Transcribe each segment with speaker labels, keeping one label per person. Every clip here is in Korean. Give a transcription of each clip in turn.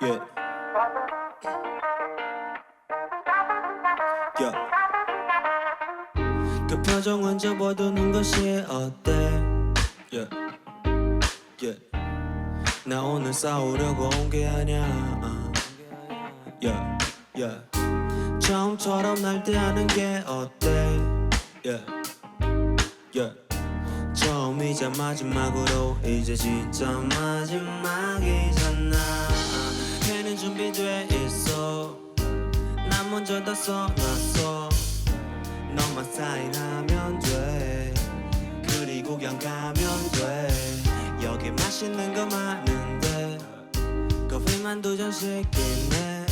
Speaker 1: Yeah. Yeah. 그 표정은 접어두는 것이 어때? Yeah. Yeah. 나 오늘 싸우려고 온 게 아니야. Yeah. Yeah. 처음처럼 날 대하는 게 어때? Yeah. Yeah. 처음이자 마지막으로 이제 진짜 마지막이잖아. 배는 준비돼 있어. 난 먼저 다 써놨어. 너만 사인하면 돼. 그리고 그냥 가면 돼. 여기 맛있는 거 많은데 커피만 두잔 시키네.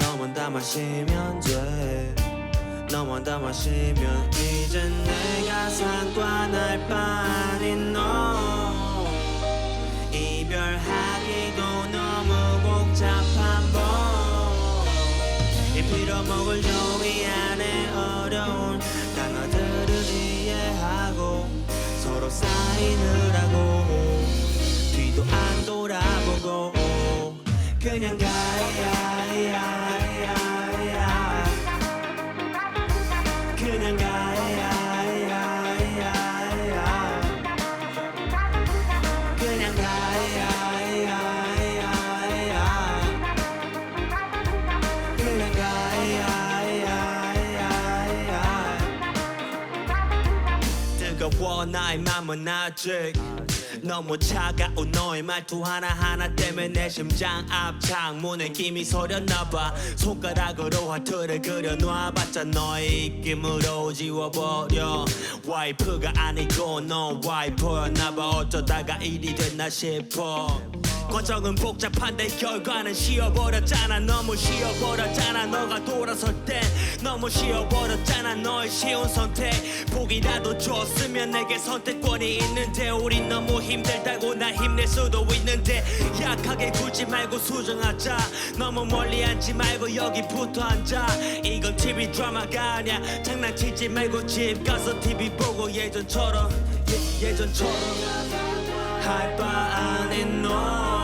Speaker 1: 너만 다 마시면 돼 너만 다 마시면 이제 내가 상관할 바 아닌 너. 이별하기도 너무 복잡한 법이 빌어먹을 종이 안에 어려운 단어들을 이해하고 서로 하고 뒤도 안 돌아보고 그냥 가야 그냥 가 뜨거워 나의 맘은 아직 너무 차가운 너의 말투 하나하나 때문에 내 심장 앞 창문에 김이 소렸나봐. 손가락으로 하트를 그려놔봤자 너의 입김으로 지워버려. 와이프가 아니고 넌 와이퍼였나봐. 어쩌다가 일이 됐나 싶어 과정은 복잡한데 결과는 쉬어버렸잖아. 너무 쉬어버렸잖아. 너가 돌아설 땐 너무 쉬어버렸잖아. 너의 쉬운 선택. 보기라도 줬으면 내게 선택권이 있는데 우린 너무 힘들다고 나 힘낼 수도 있는데 약하게 굴지 말고 수정하자. 너무 멀리 앉지 말고 여기 붙어 앉아. 이건 TV 드라마가 아니야. 장난치지 말고 집 가서 TV 보고 예전처럼 예, 예전처럼. 할바 아닌 너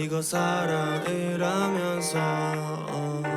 Speaker 1: 이거 사랑이라면서 어.